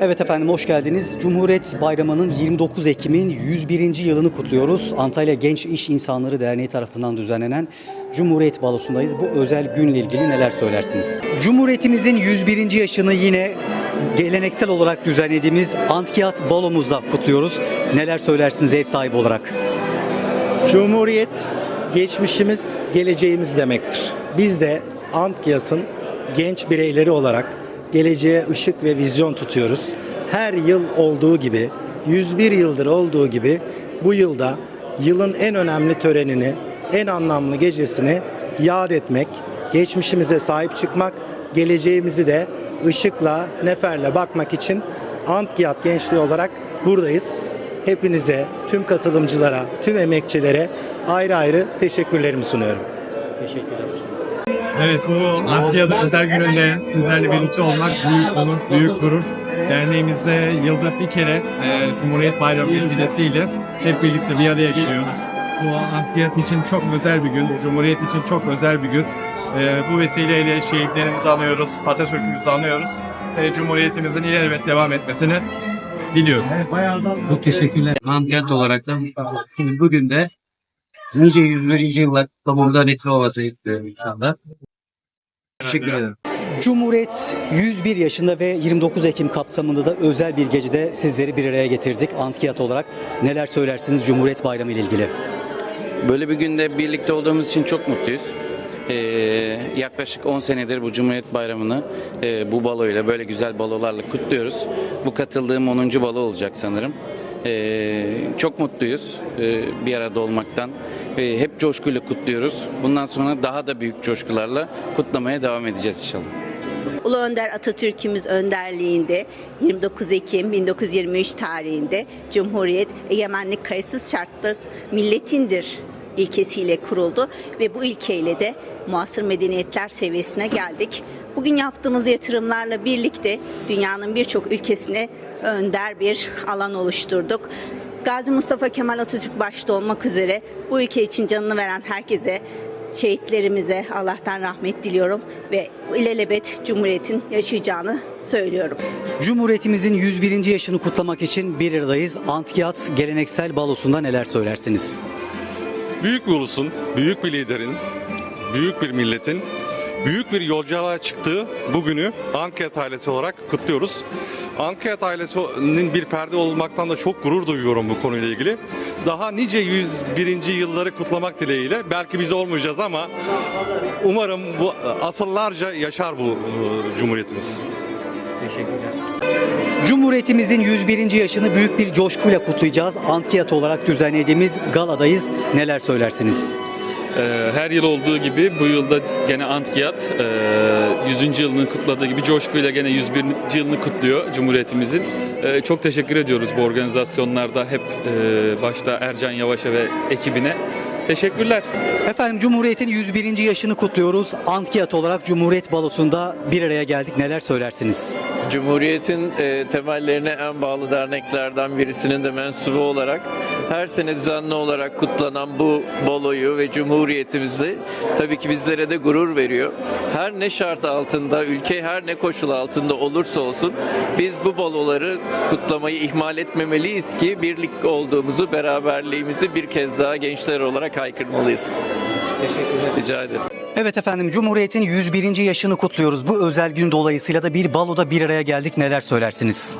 Evet efendim hoş geldiniz. Cumhuriyet Bayramı'nın 29 Ekim'in 101. yılını kutluyoruz. Antalya Genç İş İnsanları Derneği tarafından düzenlenen Cumhuriyet Balosu'ndayız. Bu özel günle ilgili neler söylersiniz? Cumhuriyetimizin 101. yaşını yine geleneksel olarak düzenlediğimiz Antkiyat Balomuzda kutluyoruz. Neler söylersiniz ev sahibi olarak? Cumhuriyet geçmişimiz, geleceğimiz demektir. Biz de Antkiyat'ın genç bireyleri olarak geleceğe ışık ve vizyon tutuyoruz. Her yıl olduğu gibi, 101 yıldır olduğu gibi bu yılda yılın en önemli törenini, en anlamlı gecesini yad etmek, geçmişimize sahip çıkmak, geleceğimizi de ışıkla, neferle bakmak için Antkiyat gençliği olarak buradayız. Hepinize, tüm katılımcılara, tüm emekçilere ayrı ayrı teşekkürlerimi sunuyorum. Teşekkürler. Evet bu Akya'da özel gününde sizlerle birlikte olmak büyük onur, büyük gurur. Derneğimizde yılda bir kere e, Cumhuriyet Bayramı vesilesiyle hep birlikte bir araya geliyoruz. Bu Akyat için çok özel bir gün, Cumhuriyet için çok özel bir gün. E, bu vesileyle şehitlerimizi anıyoruz, Atatürk'ümüzü anıyoruz. E, Cumhuriyetimizin ilelebet devam etmesini diliyoruz. Çok teşekkürler. Ankent olarak da bugün de nice 101. yıllar kutlamamıza vesile olması istiyorum inşallah. Teşekkür ederim. Cumhuriyet 101 yaşında ve 29 Ekim kapsamında da özel bir gecede sizleri bir araya getirdik. Antkiyat olarak neler söylersiniz Cumhuriyet Bayramı ile ilgili? Böyle bir günde birlikte olduğumuz için çok mutluyuz. Ee, yaklaşık 10 senedir bu Cumhuriyet Bayramı'nı e, bu baloyla böyle güzel balolarla kutluyoruz. Bu katıldığım 10. balo olacak sanırım. Ee, çok mutluyuz e, bir arada olmaktan. E, hep coşkuyla kutluyoruz. Bundan sonra daha da büyük coşkularla kutlamaya devam edeceğiz inşallah. Ulu Önder Atatürk'ümüz önderliğinde 29 Ekim 1923 tarihinde Cumhuriyet egemenlik kayıtsız şartsız milletindir ilkesiyle kuruldu ve bu ilkeyle de muasır medeniyetler seviyesine geldik. Bugün yaptığımız yatırımlarla birlikte dünyanın birçok ülkesine önder bir alan oluşturduk. Gazi Mustafa Kemal Atatürk başta olmak üzere bu ülke için canını veren herkese şehitlerimize Allah'tan rahmet diliyorum ve ilelebet Cumhuriyet'in yaşayacağını söylüyorum. Cumhuriyetimizin 101. yaşını kutlamak için bir aradayız. Antkiyat geleneksel balosunda neler söylersiniz? Büyük bir ulusun, büyük bir liderin, büyük bir milletin, büyük bir yolculuğa çıktığı bugünü Ankara ailesi olarak kutluyoruz. Ankara ailesinin bir ferdi olmaktan da çok gurur duyuyorum bu konuyla ilgili. Daha nice 101. yılları kutlamak dileğiyle. Belki biz olmayacağız ama umarım bu asırlarca yaşar bu cumhuriyetimiz. Cumhuriyetimizin 101. yaşını büyük bir coşkuyla kutlayacağız. Antkiyat olarak düzenlediğimiz galadayız. Neler söylersiniz? Ee, Her yıl olduğu gibi bu yılda gene Antkiyat e, 100. yılını kutladığı gibi coşkuyla gene 101. yılını kutluyor Cumhuriyetimizin. Ee, Çok teşekkür ediyoruz bu organizasyonlarda hep e, başta Ercan Yavaş'a ve ekibine. Teşekkürler. Efendim Cumhuriyet'in 101. yaşını kutluyoruz. Antkiyat olarak Cumhuriyet Balosu'nda bir araya geldik. Neler söylersiniz? Cumhuriyet'in e, temellerine en bağlı derneklerden birisinin de mensubu olarak her sene düzenli olarak kutlanan bu baloyu ve Cumhuriyetimizde tabii ki bizlere de gurur veriyor. Her ne şart altında, ülke her ne koşul altında olursa olsun biz bu baloları kutlamayı ihmal etmemeliyiz ki birlik olduğumuzu, beraberliğimizi bir kez daha gençler olarak haykırmalıyız. Teşekkürler. Rica ederim. Evet efendim Cumhuriyet'in 101. yaşını kutluyoruz. Bu özel gün dolayısıyla da bir baloda bir araya geldik. Neler söylersiniz?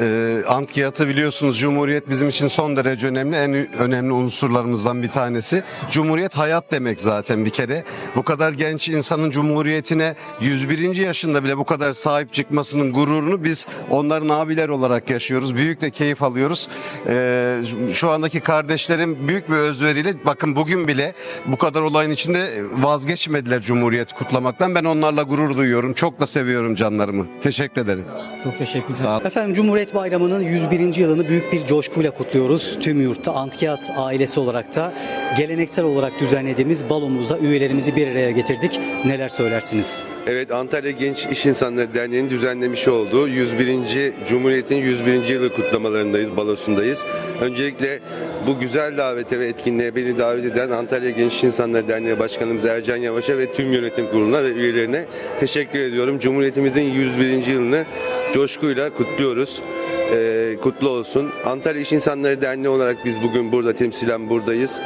Ee, Ankiyat'ı biliyorsunuz Cumhuriyet bizim için son derece önemli en önemli unsurlarımızdan bir tanesi. Cumhuriyet hayat demek zaten bir kere. Bu kadar genç insanın Cumhuriyetine 101. yaşında bile bu kadar sahip çıkmasının gururunu biz onların abiler olarak yaşıyoruz. Büyük de keyif alıyoruz. Ee, şu andaki kardeşlerim büyük bir özveriyle bakın bugün bile bu kadar olayın içinde vazgeçmediler Cumhuriyet kutlamaktan. Ben onlarla gurur duyuyorum. Çok da seviyorum canlarımı. Teşekkür ederim. Çok teşekkürler. Sağ olun. Efendim Cumhuriyet Bayramı'nın 101. yılını büyük bir coşkuyla kutluyoruz. Tüm yurtta Antkiyat ailesi olarak da geleneksel olarak düzenlediğimiz balomuzda üyelerimizi bir araya getirdik. Neler söylersiniz? Evet Antalya Genç İş İnsanları Derneği'nin düzenlemiş olduğu 101. Cumhuriyet'in 101. yılı kutlamalarındayız, balosundayız. Öncelikle bu güzel davete ve etkinliğe beni davet eden Antalya Genç İş İnsanları Derneği Başkanımız Ercan Yavaş'a ve tüm yönetim kuruluna ve üyelerine teşekkür ediyorum. Cumhuriyetimizin 101. yılını coşkuyla kutluyoruz. Ee, kutlu olsun. Antalya İş İnsanları Derneği olarak biz bugün burada temsilen buradayız.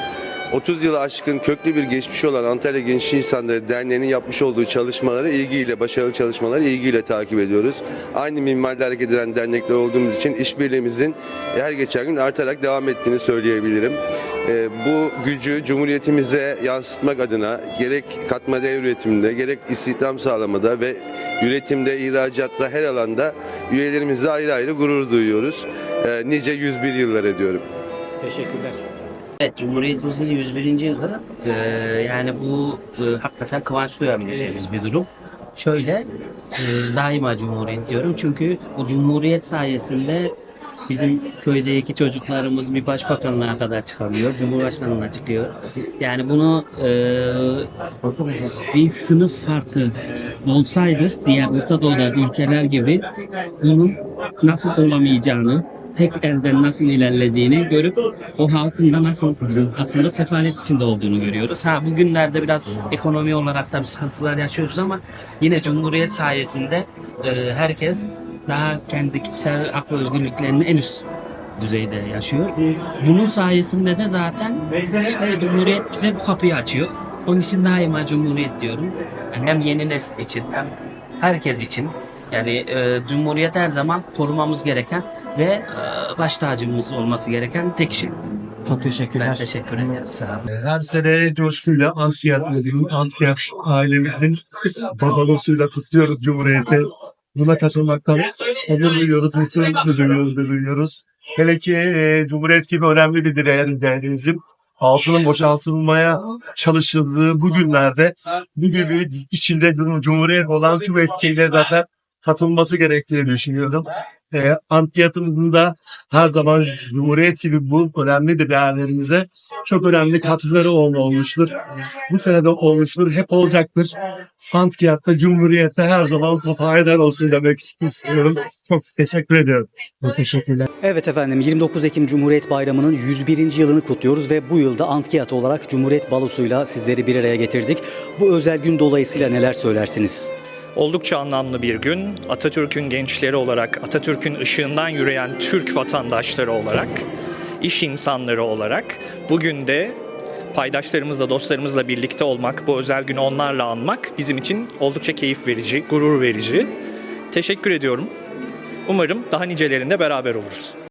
30 yılı aşkın köklü bir geçmişi olan Antalya Genç İnsanları Derneği'nin yapmış olduğu çalışmaları ilgiyle, başarılı çalışmaları ilgiyle takip ediyoruz. Aynı minvalde hareket eden dernekler olduğumuz için işbirliğimizin her geçen gün artarak devam ettiğini söyleyebilirim. Ee, bu gücü Cumhuriyetimize yansıtmak adına gerek katma değer üretiminde, gerek istihdam sağlamada ve üretimde, ihracatta her alanda üyelerimizle ayrı ayrı gurur duyuyoruz. Ee, nice 101 yıllar diyorum. Teşekkürler. Evet, Cumhuriyetimizin 101. yılı e, yani bu e, hakikaten kıvanç duyabileceğimiz bir durum. Şöyle, e, daima Cumhuriyet diyorum çünkü bu Cumhuriyet sayesinde bizim köydeki çocuklarımız bir başbakanlığa kadar çıkabiliyor, Cumhurbaşkanlığına çıkıyor. Yani bunu e, bir sınıf farkı olsaydı diğer Orta Doğu'da ülkeler gibi bunun nasıl olamayacağını tek elden nasıl ilerlediğini görüp o halkın da nasıl aslında sefalet içinde olduğunu görüyoruz. Ha bugünlerde biraz ekonomi olarak da bir sıkıntılar yaşıyoruz ama yine Cumhuriyet sayesinde e, herkes daha kendi kişisel hak ve özgürlüklerini en üst düzeyde yaşıyor. Bunun sayesinde de zaten işte Cumhuriyet bize bu kapıyı açıyor. Onun için daima Cumhuriyet diyorum. Yani hem yeni nesil için hem herkes için. Yani e, Cumhuriyet her zaman korumamız gereken ve e, baş tacımız olması gereken tek şey. Çok teşekkürler. Ben teşekkür ederim. Sağ olun. Her sene coşkuyla Antiyat'ımızın, Antiyat ailemizin babalosuyla kutluyoruz Cumhuriyeti. Buna katılmaktan onur duyuyoruz, mutluluk duyuyoruz, duyuyoruz. Hele ki e, Cumhuriyet gibi önemli bir değer, değerimizin altının boşaltılmaya çalışıldığı bu günlerde bu gibi içinde Cum- Cumhuriyet olan tüm etkiyle zaten katılması gerektiğini düşünüyorum. E, Antiyat'ımızın da her zaman Cumhuriyet gibi bu önemli de değerlerimize çok önemli katkıları ol- olmuştur. Bu sene de olmuştur, hep olacaktır. Antiyat'ta, Cumhuriyet'te her zaman faydalar olsun demek istiyorum. Çok teşekkür ediyorum. Evet efendim 29 Ekim Cumhuriyet Bayramı'nın 101. yılını kutluyoruz ve bu yılda Antkiyat olarak Cumhuriyet Balosu'yla sizleri bir araya getirdik. Bu özel gün dolayısıyla neler söylersiniz? Oldukça anlamlı bir gün. Atatürk'ün gençleri olarak, Atatürk'ün ışığından yürüyen Türk vatandaşları olarak, iş insanları olarak bugün de paydaşlarımızla, dostlarımızla birlikte olmak, bu özel günü onlarla anmak bizim için oldukça keyif verici, gurur verici. Teşekkür ediyorum. Umarım daha nicelerinde beraber oluruz.